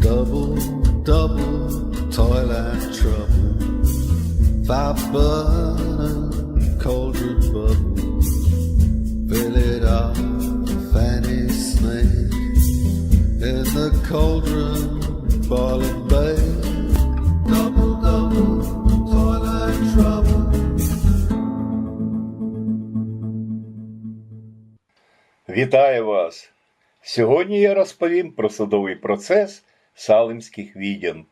Double, double toilet trouble. Five burning cauldron bubble. Fill it up, fanny snake. In the cauldron, boiling bay. Double, double toilet trouble. Вітаю вас! Сьогодні я розповім про судовий процес салимських відьом.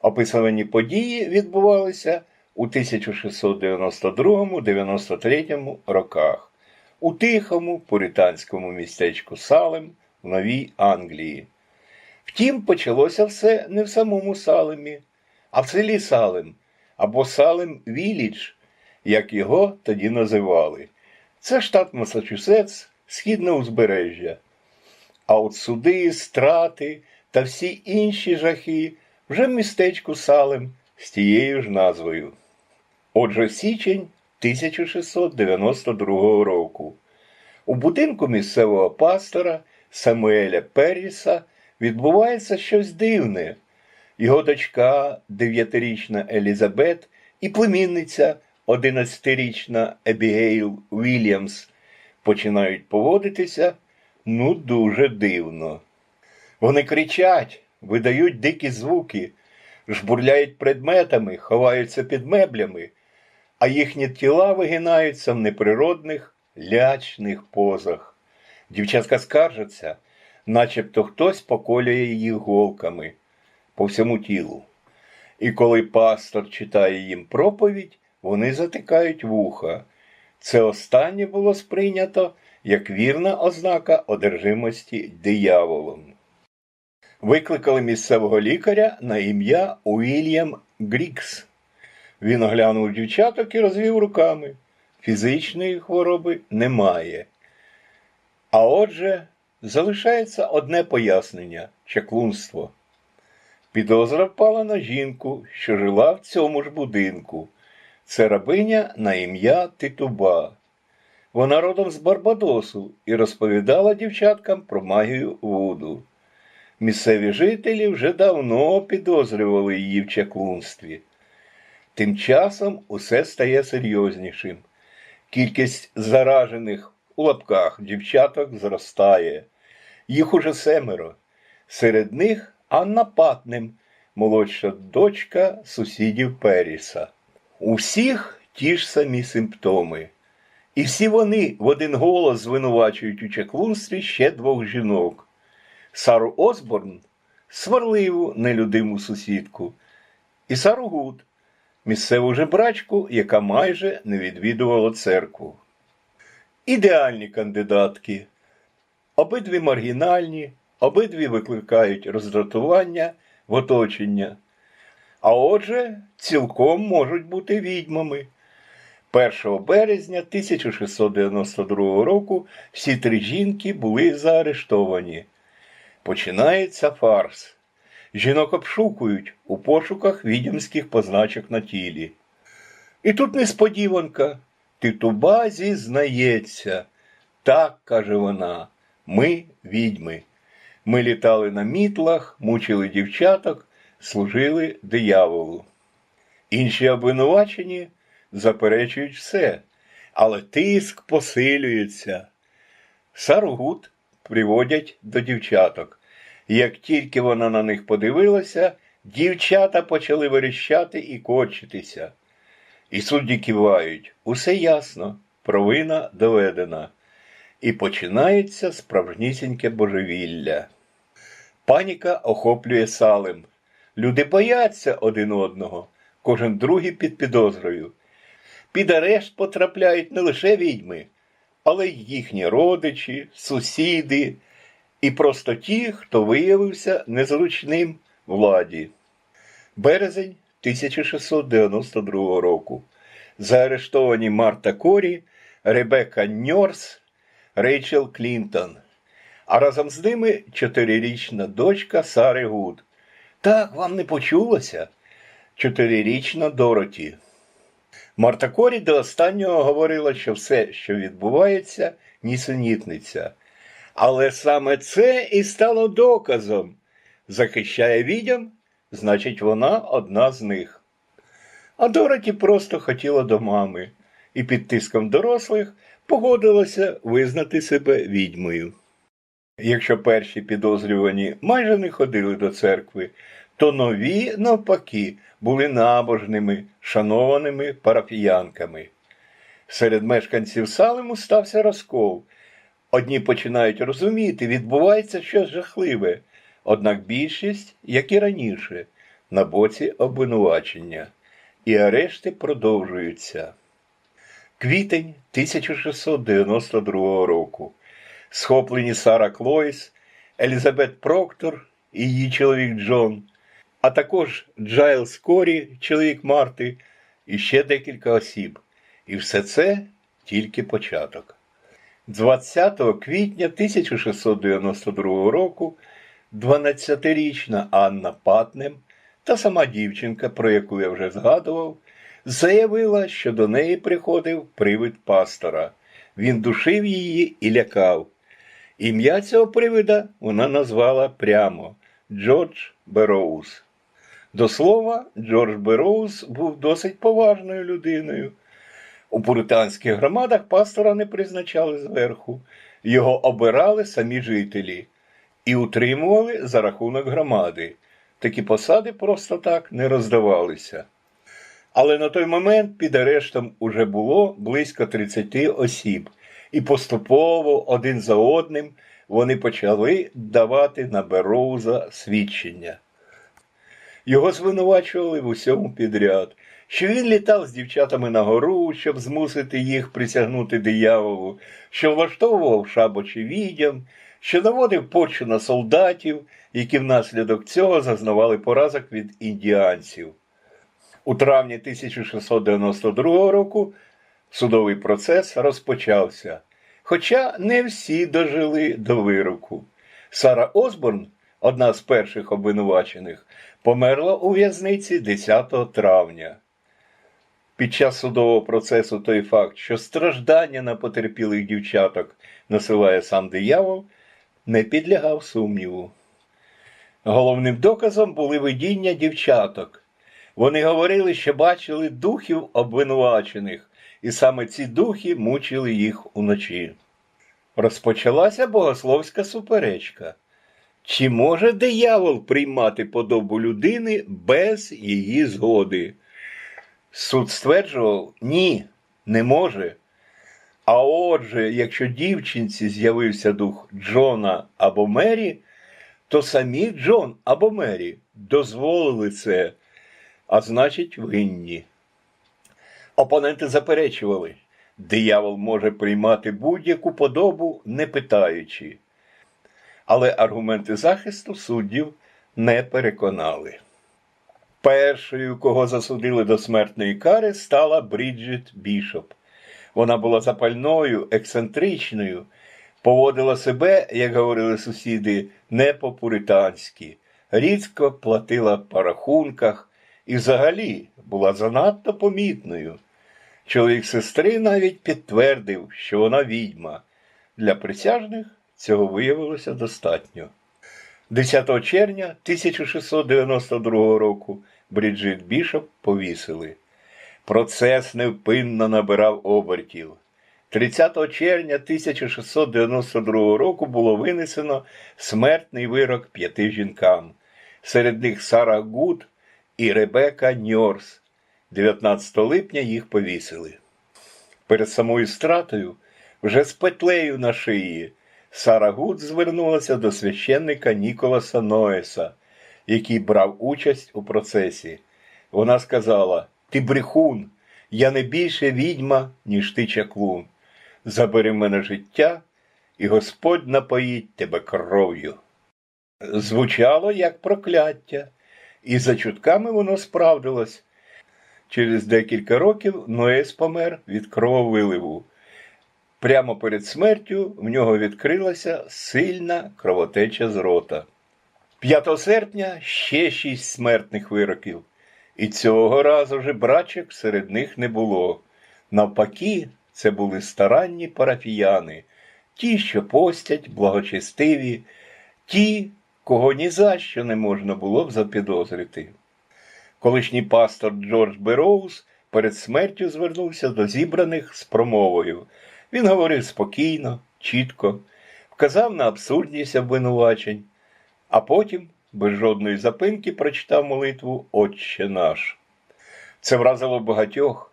Описані події відбувалися у 1692-93 роках у тихому пуританському містечку Салем в Новій Англії. Втім, почалося все не в самому Салемі, а в селі Салем або Салем Вілідж, як його тоді називали. Це штат Масачусетс, східне узбережжя. А от суди, страти та всі інші жахи вже в містечку Салем з тією ж назвою. Отже, січень 1692 року. У будинку місцевого пастора Самуеля Перріса відбувається щось дивне. Його дочка, дев'ятирічна Елізабет, і племінниця, одинадцятирічна Ебігейл Вільямс, починають поводитися ну дуже дивно. Вони кричать, видають дикі звуки, жбурляють предметами, ховаються під меблями, а їхні тіла вигинаються в неприродних лячних позах. Дівчатка скаржаться, начебто хтось поколює їх голками по всьому тілу. І коли пастор читає їм проповідь, вони затикають вуха. Це останнє було сприйнято як вірна ознака одержимості дияволом. Викликали місцевого лікаря на ім'я Уільям Грікс. Він оглянув дівчаток і розвів руками. Фізичної хвороби немає. А отже, залишається одне пояснення чаклунство. Підозра впала на жінку, що жила в цьому ж будинку. Це рабиня на ім'я Титуба. Вона родом з Барбадосу і розповідала дівчаткам про магію Вуду. Місцеві жителі вже давно підозрювали її в чаклунстві. Тим часом усе стає серйознішим. Кількість заражених у лапках дівчаток зростає. Їх уже семеро. Серед них Анна Патнем, молодша дочка сусідів Періса. У всіх ті ж самі симптоми. І всі вони в один голос звинувачують у чаклунстві ще двох жінок: Сару Осборн, сварливу, нелюдиму сусідку, і Сару Гуд, місцеву жебрачку, яка майже не відвідувала церкву. Ідеальні кандидатки. Обидві маргінальні, обидві викликають роздратування в оточення. А отже, цілком можуть бути відьмами. 1 березня 1692 року всі три жінки були заарештовані. Починається фарс. Жінок обшукують у пошуках відьомських позначок на тілі. І тут несподіванка. Титуба зізнається. Так, каже вона, ми відьми. Ми літали на мітлах, мучили дівчаток, служили дияволу. Інші обвинувачені заперечують все, але тиск посилюється. Сару Гуд приводять до дівчаток. Як тільки вона на них подивилася, дівчата почали верещати і корчитися. І судді кивають. Усе ясно, провина доведена. І починається справжнісіньке божевілля. Паніка охоплює салем. Люди бояться один одного, кожен другий під підозрою. Під арешт потрапляють не лише відьми, але й їхні родичі, сусіди і просто ті, хто виявився незручним владі. Березень 1692 року. Заарештовані Марта Корі, Ребекка Ньорс, Рейчел Клінтон. А разом з ними чотирирічна дочка Сари Гуд. Так, вам не почулося? Чотирирічна Дороті. Марта Корі до останнього говорила, що все, що відбувається, нісенітниця. Але саме це і стало доказом. захищає відьом, значить вона одна з них. А Дороті просто хотіла до мами і під тиском дорослих погодилася визнати себе відьмою. Якщо перші підозрювані майже не ходили до церкви, то нові, навпаки, були набожними, шанованими парафіянками. Серед мешканців Салему стався розкол. Одні починають розуміти, відбувається щось жахливе, однак більшість, як і раніше, на боці обвинувачення, і арешти продовжуються. Квітень 1692 року. Схоплені Сара Клойс, Елізабет Проктор і її чоловік Джон, а також Джайлс Корі, чоловік Марти, і ще декілька осіб. І все це тільки початок. 20 квітня 1692 року 12-річна Анна Патнем, та сама дівчинка, про яку я вже згадував, заявила, що до неї приходив привид пастора. Він душив її і лякав. Ім'я цього привида вона назвала прямо Джордж Бероуз. До слова, Джордж Бероуз був досить поважною людиною. У пуританських громадах пастора не призначали зверху, його обирали самі жителі і утримували за рахунок громади. Такі посади просто так не роздавалися. Але на той момент під арештом уже було близько 30 осіб, і поступово один за одним вони почали давати на Бероуза свідчення. Його звинувачували в усьому підряд, що він літав з дівчатами на гору, щоб змусити їх присягнути дияволу, що влаштовував шабочі відьям, що наводив почу на солдатів, які внаслідок цього зазнавали поразок від індіанців. У травні 1692 року судовий процес розпочався, хоча не всі дожили до вироку. Сара Осборн, одна з перших обвинувачених, померла у в'язниці 10 травня. Під час судового процесу той факт, що страждання на потерпілих дівчаток насилає сам диявол, не підлягав сумніву. Головним доказом були видіння дівчаток. Вони говорили, що бачили духів обвинувачених, і саме ці духи мучили їх уночі. Розпочалася богословська суперечка. Чи може диявол приймати подобу людини без її згоди? Суд стверджував ні, не може. А отже, якщо дівчинці з'явився дух Джона або Мері, то самі Джон або Мері дозволили це, а значить, винні. Опоненти заперечували, диявол може приймати будь-яку подобу, не питаючи. Але аргументи захисту суддів не переконали. Першою, кого засудили до смертної кари, стала Бріджит Бішоп. Вона була запальною, ексцентричною, поводила себе, як говорили сусіди, не по-пуританськи, рідко платила по рахунках і взагалі була занадто помітною. Чоловік сестри навіть підтвердив, що вона відьма. Для присяжних цього виявилося достатньо. 10 червня 1692 року Бріджит Бішоп повісили. Процес невпинно набирав обертів. 30 червня 1692 року було винесено смертний вирок п'яти жінкам. Серед них Сара Гуд і Ребека Ньорс. 19 липня їх повісили. Перед самою стратою, вже з петлею на шиї, Сара Гуд звернулася до священника Ніколаса Ноеса, який брав участь у процесі. Вона сказала: Ти брехун, я не більше відьма, ніж ти чаклун. Забери мене життя, і Господь напоїть тебе кров'ю. Звучало як прокляття, і за чутками воно справдилось. Через декілька років Ноес помер від крововиливу. Прямо перед смертю в нього відкрилася сильна кровотеча з рота. 5 серпня ще шість смертних вироків, і цього разу вже брачок серед них не було. Навпаки, це були старанні парафіяни, ті, що постять, благочестиві, ті, кого ні за що не можна було б запідозрити. Колишній пастор Джордж Бероуз перед смертю звернувся до зібраних з промовою. Він говорив спокійно, чітко, вказав на абсурдність обвинувачень, а потім, без жодної запинки, прочитав молитву Отче наш. Це вразило багатьох,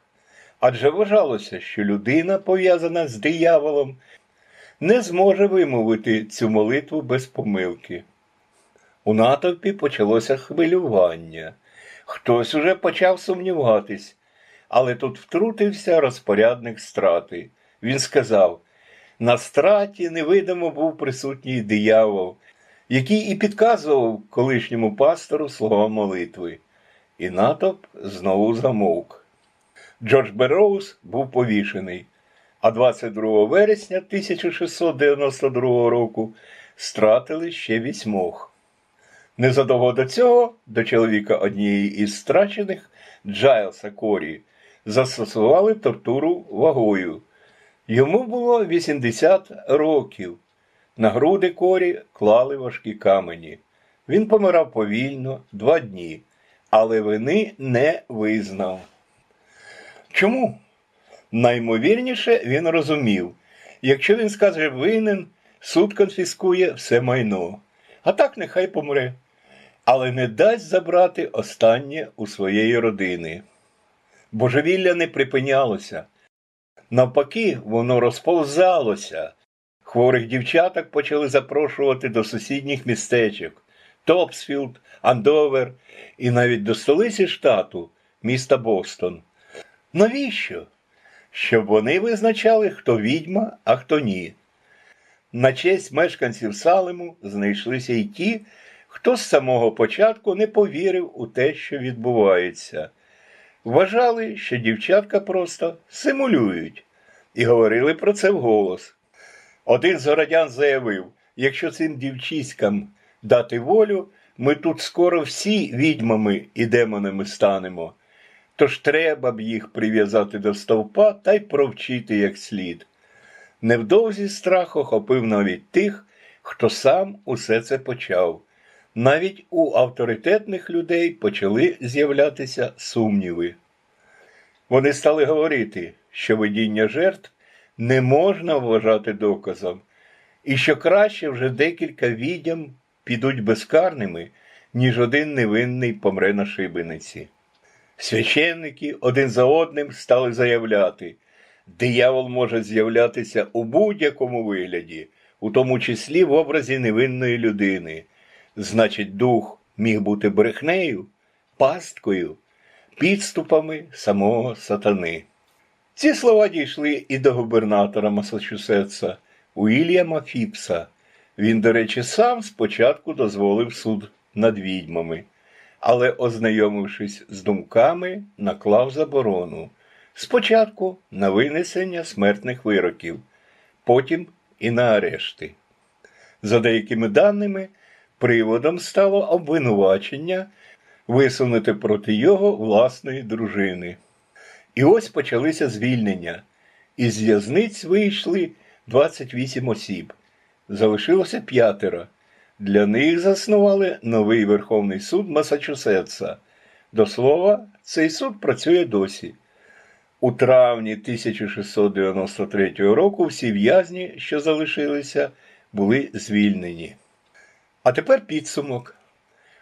адже вважалося, що людина, пов'язана з дияволом, не зможе вимовити цю молитву без помилки. У натовпі почалося хвилювання. Хтось уже почав сумніватись, але тут втрутився розпорядник страти. Він сказав: на страті невидимо був присутній диявол, який і підказував колишньому пастору слова молитви. І натовп знову замовк. Джордж Берроуз був повішений, а 22 вересня 1692 року стратили ще вісьмох. Незадовго до цього до чоловіка однієї із страчених Джайлса Корі застосували тортуру вагою. Йому було 80 років. На груди корі клали важкі камені. Він помирав повільно два дні, але вини не визнав. Чому? Наймовірніше він розумів, якщо він скаже винен, суд конфіскує все майно, а так нехай помре, але не дасть забрати останнє у своєї родини. Божевілля не припинялося. Навпаки, воно розповзалося. Хворих дівчаток почали запрошувати до сусідніх містечок Топсфілд, Андовер і навіть до столиці штату, міста Бостон. Навіщо? Щоб вони визначали, хто відьма, а хто ні. На честь мешканців Салему знайшлися й ті, хто з самого початку не повірив у те, що відбувається. Вважали, що дівчатка просто симулюють, і говорили про це вголос. Один з городян заявив: якщо цим дівчиськам дати волю, ми тут скоро всі відьмами і демонами станемо. Тож треба б їх прив'язати до стовпа та й провчити як слід. Невдовзі страх охопив навіть тих, хто сам усе це почав. Навіть у авторитетних людей почали з'являтися сумніви. Вони стали говорити, що видіння жертв не можна вважати доказом, і що краще вже декілька відьом підуть безкарними, ніж один невинний помре на шибениці. Священники один за одним стали заявляти, диявол може з'являтися у будь-якому вигляді, у тому числі в образі невинної людини. Значить, дух міг бути брехнею, пасткою, підступами самого сатани. Ці слова дійшли і до губернатора Масачусетса Уільяма Фіпса. Він, до речі, сам спочатку дозволив суд над відьмами, але, ознайомившись з думками, наклав заборону. Спочатку на винесення смертних вироків, потім і на арешти. За деякими даними, приводом стало обвинувачення висунути проти його власної дружини. І ось почалися звільнення. Із в'язниць вийшли 28 осіб. Залишилося п'ятеро. Для них заснували новий Верховний суд Масачусетса. До слова, цей суд працює досі. У травні 1693 року всі в'язні, що залишилися, були звільнені. А тепер підсумок.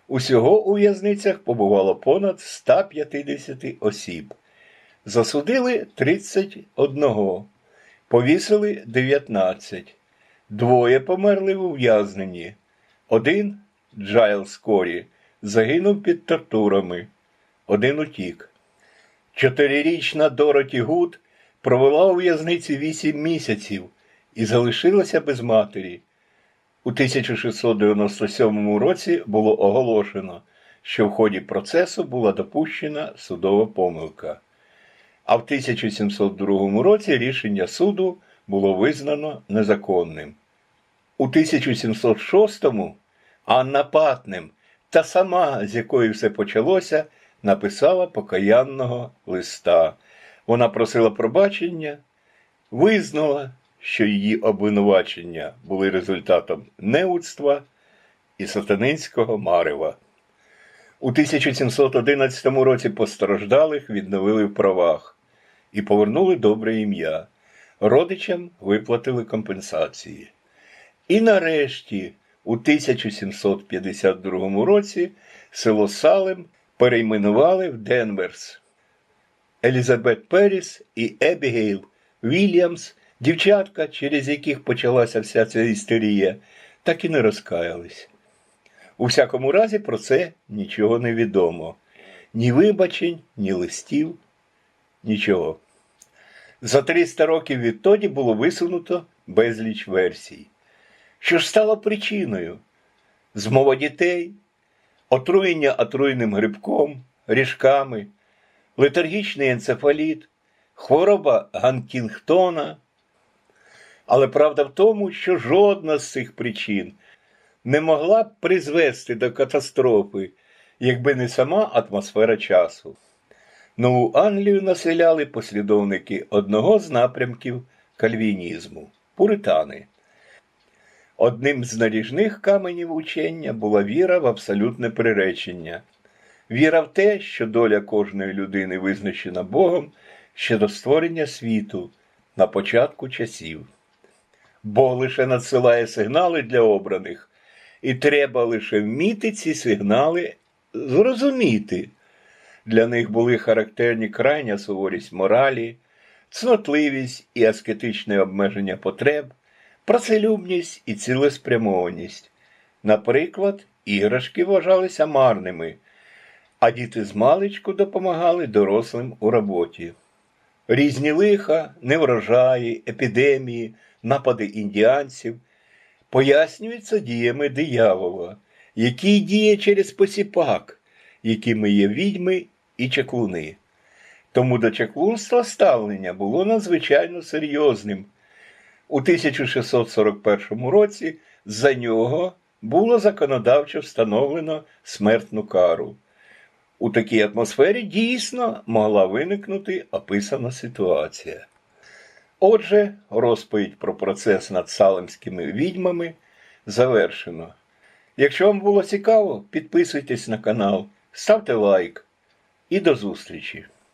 Усього у в'язницях побувало понад 150 осіб. Засудили 31, повісили 19, двоє померли в ув'язненні. Один, Джайлс Корі, загинув під тортурами, один утік. Чотирирічна Дороті Гуд провела у в'язниці 8 місяців і залишилася без матері. У 1697 році було оголошено, що в ході процесу була допущена судова помилка. А в 1702 році рішення суду було визнано незаконним. У 1706-му Анна Патнем, та сама, з якої все почалося, написала покаянного листа. Вона просила пробачення, визнала, що її обвинувачення були результатом неудства, і сатанинського Марева. У 1711 році постраждалих відновили в правах і повернули добре ім'я. Родичам виплатили компенсації. І нарешті, у 1752 році село Салем перейменували в Денверс. Елізабет Періс і Ебігейл Вільямс, дівчатка, через яких почалася вся ця істерія, так і не розкаялись. У всякому разі про це нічого не відомо. Ні вибачень, ні листів, нічого. За 300 років відтоді було висунуто безліч версій. Що ж стало причиною? Змова дітей, отруєння отруєним грибком, ріжками, летаргічний енцефаліт, хвороба Гантінгтона. Але правда в тому, що жодна з цих причин не могла б призвести до катастрофи, якби не сама атмосфера часу. Нову Англію населяли послідовники одного з напрямків кальвінізму пуритани. Одним з наріжних каменів учення була віра в абсолютне приречення, віра в те, що доля кожної людини визначена Богом ще до створення світу на початку часів. Бог лише надсилає сигнали для обраних, і треба лише вміти ці сигнали зрозуміти. Для них були характерні крайня суворість моралі, цнотливість і аскетичне обмеження потреб, працелюбність і цілеспрямованість. Наприклад, іграшки вважалися марними, а діти з маличку допомагали дорослим у роботі. Різні лиха, неврожаї, епідемії, напади індіанців пояснюються діями диявола, який діє через посіпак, якими є відьми і чаклуни. Тому до чаклунства ставлення було надзвичайно серйозним. У 1641 році за нього було законодавчо встановлено смертну кару. У такій атмосфері дійсно могла виникнути описана ситуація. Отже, розповідь про процес над салемськими відьмами завершено. Якщо вам було цікаво, підписуйтесь на канал, ставте лайк і до зустрічі!